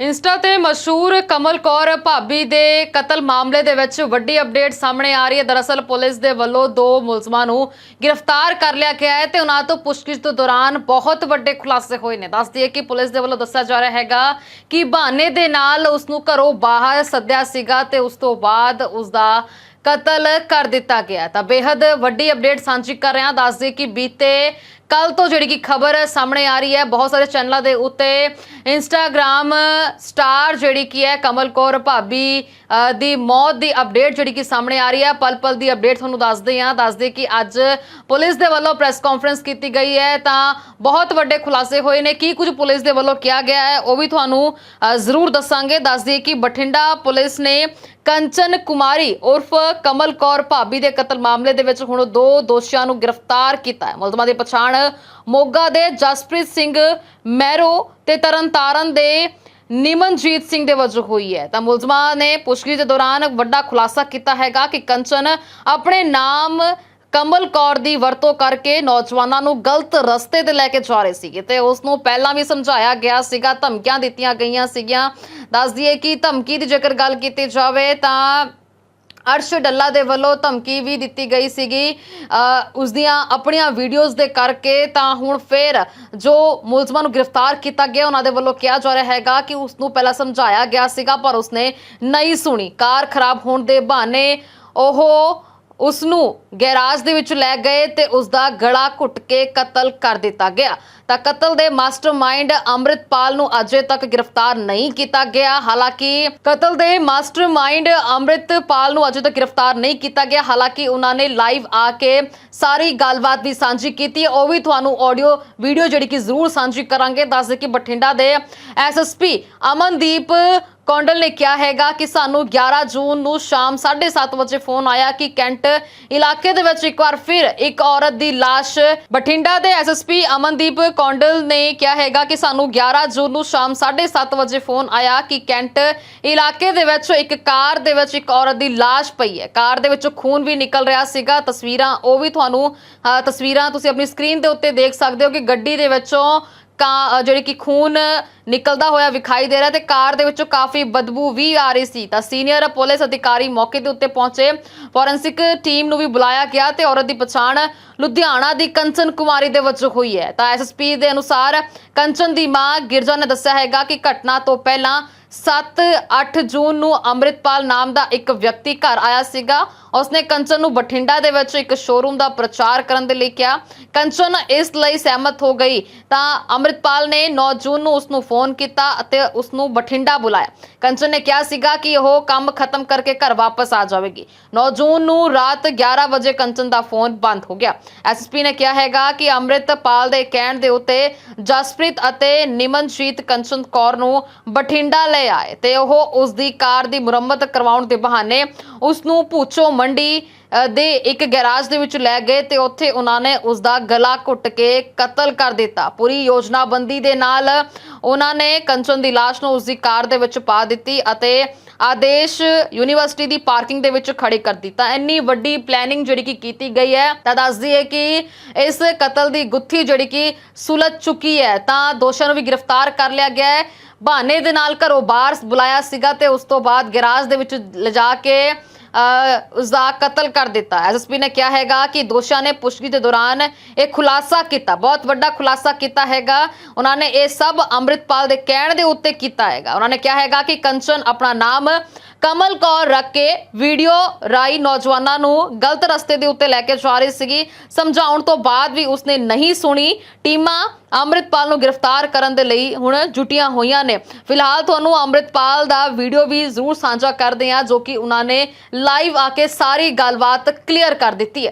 Insta ਤੇ ਮਸ਼ਹੂਰ ਕਮਲ ਕੌਰ ਭਾਬੀ ਦੇ ਕਤਲ ਮਾਮਲੇ ਦੇ ਵਿੱਚ ਵੱਡੀ ਅਪਡੇਟ ਸਾਹਮਣੇ ਆ ਰਹੀ ਹੈ। ਦਰਅਸਲ ਪੁਲਿਸ ਦੇ ਵੱਲੋਂ ਦੋ ਮੁਲਜ਼ਮਾਂ ਨੂੰ ਗ੍ਰਿਫਤਾਰ ਕਰ ਲਿਆ ਗਿਆ ਹੈ ਤੇ ਉਹਨਾਂ ਤੋਂ ਪੁੱਛਗਿੱਛ ਦੇ ਦੌਰਾਨ ਬਹੁਤ ਵੱਡੇ ਖੁਲਾਸੇ ਹੋਏ ਨੇ। ਦੱਸਦੀ ਦਈਏ ਕਿ ਪੁਲਿਸ ਦੇ ਵੱਲੋਂ ਦੱਸਿਆ ਜਾ ਰਿਹਾ ਹੈਗਾ ਕਿ ਬਹਾਨੇ ਦੇ ਨਾਲ ਉਸ ਨੂੰ ਘਰੋਂ ਬਾਹਰ ਸੱਦਿਆ ਸੀਗਾ ਤੇ ਉਸ ਤੋਂ ਬਾਅਦ ਉਸ ਦਾ ਕਤਲ ਕਰ ਦਿੱਤਾ ਗਿਆ ਤਾਂ ਬੇहद ਵੱਡੀ ਅਪਡੇਟ ਸਾਂਝੀ ਕਰ ਰਹੇ ਹਾਂ। ਦੱਸ ਕਿ ਬੀਤੇ ਕੱਲ ਤੋਂ ਜਿਹੜੀ ਕਿ ਖਬਰ ਸਾਹਮਣੇ ਆ ਰਹੀ ਹੈ, ਬਹੁਤ ਸਾਰੇ ਚੈਨਲਾਂ ਦੇ ਉੱਤੇ ਇੰਸਟਾਗ੍ਰam ਸਟਾਰ ਜਿਹੜੀ ਕੀ ਹੈ, ਕਮਲ ਕੌਰ ਭਾਬੀ ਦੀ ਮੌਤ ਦੀ ਅਪਡੇਟ ਜਿਹੜੀ ਕਿ ਸਾਹਮਣੇ ਆ ਰਹੀ ਹੈ। ਪਲ ਪਲ ਦੀ ਅਪਡੇਟ ਤੁਹਾਨੂੰ ਦੱਸਦੇ ਹਾਂ। ਦੱਸਦੇ ਕਿ ਅੱਜ ਪੁਲਿਸ ਦੇ ਵੱਲੋਂ ਪ੍ਰੈਸ ਕਾਨਫਰੰਸ ਕੀਤੀ ਗਈ ਹੈ। ਤਾਂ ਬਹੁਤ ਵੱਡੇ ਖੁਲਾਸੇ ਹੋਏ ਨੇ। ਕੀ ਕੁਝ ਪੁਲਿਸ ਦੇ ਵੱਲੋਂ ਕਿਹਾ ਗਿਆ ਹੈ, ਉਹ ਵੀ ਤੁਹਾਨੂੰ ਜ਼ਰੂਰ ਦੱਸਾਂਗੇ। ਦੱਸਦੇ ਕਿ ਬਠਿੰਡਾ ਪੁਲਿਸ ਨੇ ਕੰਚਨ ਕੁਮਾਰੀ ਉਰਫ ਕਮਲ ਕੌਰ ਭਾਬੀ ਦੇ ਕਤਲ ਮਾਮਲੇ ਦੇ ਵਿੱਚ ਹੁਣ ਦੋ ਦੋਸ਼ੀਆਂ ਨੂੰ ਗ੍ਰਿਫਤਾਰ ਕੀਤਾ ਹੈ। ਮੁਲਜ਼ਮਾਂ ਦੀ ਪਛਾਣ ਮੋਗਾ ਦੇ ਜਸਪ੍ਰੀਤ ਸਿੰਘ ਮਹਿਰੋ ਤੇ ਤਰਨਤਾਰਨ ਦੇ ਨਿਮਨਜੀਤ ਸਿੰਘ ਦੇ ਵਜੋਂ ਹੋਈ ਹੈ। ਤਾਂ ਮੁਲਜ਼ਮਾਂ ਨੇ ਪੁੱਛਗਿੱਛ ਦੇ ਦੌਰਾਨ ਵੱਡਾ ਖੁਲਾਸਾ ਕੀਤਾ ਹੈਗਾ ਕਿ ਕੰਚਨ ਆਪਣੇ ਨਾਮ ਕਮਲ ਕੌਰ ਦੀ ਵਰਤੋਂ ਕਰਕੇ ਨੌਜਵਾਨਾਂ ਨੂੰ ਗਲਤ ਰਸਤੇ ਤੇ ਲੈ ਕੇ ਜਾ ਰਹੇ ਸੀਗੇ ਤੇ ਉਸ ਨੂੰ ਪਹਿਲਾਂ ਵੀ ਸਮਝਾਇਆ ਗਿਆ ਸੀਗਾ, ਧਮਕੀਆਂ ਦਿੱਤੀਆਂ ਗਈਆਂ ਸੀਗੀਆਂ। ਦੱਸ ਦਈਏ ਕਿ ਧਮਕੀ ਦੀ ਜੇਕਰ ਗੱਲ ਕੀਤੀ ਜਾਵੇ ਤਾਂ ਅਰਸ਼ ਡੱਲਾ ਦੇ ਵੱਲੋਂ ਧਮਕੀ ਵੀ ਦਿੱਤੀ ਗਈ ਸੀਗੀ। ਉਸ ਦੀਆਂ ਆਪਣੀਆਂ ਵੀਡੀਓਜ਼ ਦੇ ਕਰਕੇ ਤਾਂ ਹੁਣ ਫੇਰ ਜੋ ਮੁਲਜ਼ਮਾਂ ਨੂੰ ਗ੍ਰਿਫਤਾਰ ਕੀਤਾ ਗਿਆ, ਉਹਨਾਂ ਦੇ ਵੱਲੋਂ ਕਿਹਾ ਜਾ ਰਿਹਾ ਹੈਗਾ ਕਿ ਉਸ ਨੂੰ ਪਹਿਲਾਂ ਸਮਝਾਇਆ ਗਿਆ ਸੀਗਾ, ਪਰ ਉਸਨੇ ਨਹੀਂ ਸੁਣੀ। ਕਾਰ ਖਰਾਬ ਹੋਣ ਦੇ ਬਹਾਨੇ ਉਹ ਉਸ ਨੂੰ ਗੈਰਾਜ ਦੇ ਵਿੱਚ ਲੈ ਗਏ ਤੇ ਉਸ ਦਾ ਗਲਾ ਘੁੱਟ ਕੇ ਕਤਲ ਕਰ ਦਿੱਤਾ ਗਿਆ। ਤਾਂ ਕਤਲ ਦੇ ਮਾਸਟਰਮਾਈਂਡ ਅੰਮ੍ਰਿਤਪਾਲ ਨੂੰ ਅਜੇ ਤੱਕ ਗ੍ਰਿਫਤਾਰ ਨਹੀਂ ਕੀਤਾ ਗਿਆ। ਹਾਲਾਂਕਿ ਕਤਲ ਦੇ ਮਾਸਟਰਮਾਈਂਡ ਅੰਮ੍ਰਿਤਪਾਲ ਨੂੰ ਅਜੇ ਤੱਕ ਗ੍ਰਿਫਤਾਰ ਨਹੀਂ ਕੀਤਾ ਗਿਆ। ਹਾਲਾਂਕਿ ਉਹਨਾਂ ਨੇ ਲਾਈਵ ਆ ਕੇ ਸਾਰੀ ਗੱਲਬਾਤ ਵੀ ਸਾਂਝੀ ਕੀਤੀ। ਉਹ ਵੀ ਤੁਹਾਨੂੰ ਆਡੀਓ ਵੀਡੀਓ ਜਿਹੜੀ ਕਿ ਜ਼ਰੂਰ ਸਾਂਝੀ ਕਰਾਂਗੇ। ਦੱਸ ਦੇ ਕਿ ਬਠਿੰਡਾ ਦੇ ਐਸਐਸਪੀ ਅਮਨਦੀਪ ਕੌਂਡਲ ਨੇ ਕਿਹਾ ਹੈਗਾ ਕਿ ਸਾਨੂੰ 11 ਜੂਨ ਨੂੰ ਸ਼ਾਮ 7:30 ਵਜੇ ਫੋਨ ਆਇਆ ਕਿ ਕੈਂਟ ਇਲਾਕੇ ਦੇ ਵਿੱਚ ਇੱਕ ਵਾਰ ਫਿਰ ਇੱਕ ਔਰਤ ਦੀ ਲਾਸ਼ ਬਠਿੰਡਾ ਦੇ ਐਸਐਸਪੀ ਅਮਨਦੀਪ ਕੌਂਡਲ ਨੇ ਕਿਹਾ ਹੈਗਾ ਕਿ ਸਾਨੂੰ 11 ਜੂਨ ਨੂੰ ਸ਼ਾਮ 7:30 ਵਜੇ ਫੋਨ ਆਇਆ ਕਿ ਕੈਂਟ ਇਲਾਕੇ ਦੇ ਵਿੱਚ ਇੱਕ ਕਾਰ ਦੇ ਵਿੱਚ ਇੱਕ ਔਰਤ ਦੀ ਲਾਸ਼ ਪਈ ਹੈ। ਕਾਰ ਦੇ ਵਿੱਚੋਂ ਖੂਨ ਵੀ ਨਿਕਲ ਰਿਹਾ ਸੀਗਾ। ਤਸਵੀਰਾਂ ਉਹ ਵੀ ਤੁਹਾਨੂੰ ਅ, ਤਸਵੀਰਾਂ ਤੁਸੀਂ ਆਪਣੀ ਸਕਰੀਨ ਦੇ ਉੱਤੇ ਦੇਖ ਸਕਦੇ ਹੋ ਕਿ ਗੱਡੀ ਦੇ ਵਿੱਚੋਂ ਕਾ ਜਿਹੜੀ ਕਿ ਖੂਨ ਨਿਕਲਦਾ ਹੋਇਆ ਵਿਖਾਈ ਦੇ ਰਿਹਾ ਤੇ ਕਾਰ ਦੇ ਵਿੱਚੋਂ ਕਾਫੀ ਬਦਬੂ ਵੀ ਆ ਰਹੀ ਸੀ। ਤਾਂ ਸੀਨੀਅਰ ਪੁਲਿਸ ਅਧਿਕਾਰੀ ਮੌਕੇ ਦੇ ਉੱਤੇ ਪਹੁੰਚੇ। ਫੋਰੈਂਸਿਕ ਟੀਮ ਨੂੰ ਵੀ ਬੁਲਾਇਆ ਗਿਆ ਤੇ ਔਰਤ ਦੀ ਪਛਾਣ ਲੁਧਿਆਣਾ ਦੀ ਕੰਚਨ ਕੁਮਾਰੀ ਦੇ ਵਜੋਂ ਹੋਈ ਹੈ। ਤਾਂ ਐਸਐਸਪੀ ਦੇ ਅਨੁਸਾਰ ਕੰਚਨ ਦੀ ਮਾਂ ਗਿਰਜਾ ਨੇ ਦੱਸਿਆ ਹੈਗਾ ਕਿ ਘਟਨਾ ਤੋਂ ਪਹਿਲਾਂ 7-8 ਜੂਨ ਨੂੰ ਅੰਮ੍ਰਿਤਪਾਲ ਨਾਮ ਦਾ ਇੱਕ ਵਿਅਕਤੀ ਘਰ ਆਇਆ ਸੀਗਾ। ਉਸਨੇ ਕੰਚਨ ਨੂੰ ਬਠਿੰਡਾ ਦੇ ਵਿੱਚ ਇੱਕ ਸ਼ੋਰੂਮ ਦਾ ਪ੍ਰਚਾਰ ਕਰਨ ਦੇ ਲਈ ਕਿਹਾ। ਕੰਚਨ ਇਸ ਲਈ ਸਹਿਮਤ ਹੋ ਗਈ। ਤਾਂ ਅੰਮ੍ਰਿਤਪਾਲ ਨੇ 9 ਜੂਨ ਨੂੰ ਉਸ ਨੂੰ ਫੋਨ ਕੀਤਾ ਅਤੇ ਉਸ ਨੂੰ ਬਠਿੰਡਾ ਬੁਲਾਇਆ। ਕੰਚਨ ਨੇ ਕਿਹਾ ਸੀਗਾ ਕਿ ਉਹ ਕੰਮ ਖਤਮ ਕਰਕੇ ਘਰ ਵਾਪਸ ਆ ਜਾਵੇਗੀ। 9 ਜੂਨ ਨੂੰ ਰਾਤ 11 ਵਜੇ ਕੰਚਨ ਦਾ ਫੋਨ ਬੰਦ ਹੋ ਗਿਆ। ਐਸਪੀ ਨੇ ਕਿਹਾ ਹੈਗਾ ਕਿ ਅੰਮ੍ਰਿਤਪਾਲ ਦੇ ਕਹਿਣ ਦੇ ਉੱਤੇ ਜਸਪ੍ਰੀਤ ਅਤੇ ਨਿਮਨਜੀਤ ਕੰਚਨ ਕੌਰ ਨੂੰ ਬਠਿੰਡਾ ਲੈ ਆਏ ਤੇ ਉਹ ਉਸ ਦੀ ਕਾਰ ਦੀ ਮੁਰੰਮਤ ਕਰਵਾਉਣ ਦੇ ਬਹਾਨੇ ਉਸ ਨੂੰ ਪੂਚੋ ਮੰਡੀ ਦੇ ਇੱਕ ਗੈਰਾਜ ਦੇ ਵਿੱਚ ਲੈ ਗਏ ਤੇ ਉੱਥੇ ਉਹਨਾਂ ਨੇ ਉਸ ਦਾ ਗਲਾ ਘੁੱਟ ਕੇ ਕਤਲ ਕਰ ਦਿੱਤਾ। ਪੂਰੀ ਯੋਜਨਾਬੰਦੀ ਦੇ ਨਾਲ ਉਹਨਾਂ ਨੇ ਕੰਚਨ ਦੀ ਲਾਸ਼ ਨੂੰ ਉਸ ਦੀ ਕਾਰ ਦੇ ਵਿੱਚ ਪਾ ਦਿੱਤੀ ਅਤੇ ਆਦੇਸ਼ ਯੂਨੀਵਰਸਿਟੀ ਦੀ ਪਾਰਕਿੰਗ ਦੇ ਵਿੱਚ ਖੜੀ ਕਰ ਦਿੱਤਾ। ਇੰਨੀ ਵੱਡੀ ਪਲੈਨਿੰਗ ਜਿਹੜੀ ਕਿ ਕੀਤੀ ਗਈ ਹੈ, ਤਾਂ ਦੱਸਦੀ ਹੈ ਕਿ ਇਸ ਕਤਲ ਦੀ ਗੁੱਥੀ ਜਿਹੜੀ ਕਿ ਸੁਲਝ ਚੁੱਕੀ ਹੈ, ਤਾਂ ਦੋਸ਼ੀਆਂ ਨੂੰ ਵੀ ਗ੍ਰਿਫਤਾਰ ਕਰ ਲਿਆ ਗਿਆ ਹੈ। ਬਹਾਨੇ ਦੇ ਨਾਲ ਘਰੋਂ ਬਾਹਰ ਬੁਲਾਇਆ ਸੀਗਾ ਤੇ ਉਸ ਤੋਂ ਬਾਅਦ ਗੈਰਾਜ ਦੇ ਵਿੱਚ ਲਿਜਾ ਕੇ ਉਸ ਦਾ ਕਤਲ ਕਰ ਦਿੱਤਾ। ਐਸਐਸਪੀ ਨੇ ਕਿਹਾ ਹੈਗਾ ਕਿ ਦੋਸ਼ੀਆਂ ਨੇ ਪੁੱਛਗਿੱਛ ਦੇ ਦੌਰਾਨ ਇਹ ਖੁਲਾਸਾ ਕੀਤਾ। ਬਹੁਤ ਵੱਡਾ ਖੁਲਾਸਾ ਕੀਤਾ ਹੈਗਾ। ਉਹਨਾਂ ਨੇ ਇਹ ਸਭ ਅੰਮ੍ਰਿਤਪਾਲ ਦੇ ਕਹਿਣ ਦੇ ਉੱਤੇ ਕੀਤਾ ਹੈਗਾ। ਉਹਨਾਂ ਨੇ ਕਿਹਾ ਹੈਗਾ ਕਿ ਕੰਚਨ ਆਪਣਾ ਨਾਮ ਕਮਲ ਕੌਰ ਰੱਖ ਕੇ ਵੀਡੀਓ ਰਾਈ ਨੌਜਵਾਨਾਂ ਨੂੰ ਗਲਤ ਰਸਤੇ ਦੇ ਉੱਤੇ ਲੈ ਕੇ ਜਾ ਰਹੀ ਸੀਗੀ। ਸਮਝਾਉਣ ਤੋਂ ਬਾਅਦ ਵੀ ਉਸਨੇ ਨਹੀਂ ਸੁਣੀ। ਟੀਮਾਂ ਅੰਮ੍ਰਿਤਪਾਲ ਨੂੰ ਗ੍ਰਿਫਤਾਰ ਕਰਨ ਦੇ ਲਈ ਹੁਣ ਜੁਟੀਆਂ ਹੋਈਆਂ ਨੇ। ਫਿਲਹਾਲ ਤੁਹਾਨੂੰ ਅੰਮ੍ਰਿਤਪਾਲ ਦਾ ਵੀਡੀਓ ਵੀ ਜ਼ਰੂਰ ਸਾਂਝਾ ਕਰਦੇ ਹਾਂ, ਜੋ ਕਿ ਉਹਨਾਂ ਨੇ ਲਾਈਵ ਆ ਕੇ ਸਾਰੀ ਗੱਲਬਾਤ ਕਲੀਅਰ ਕਰ ਦਿੱਤੀ ਹੈ।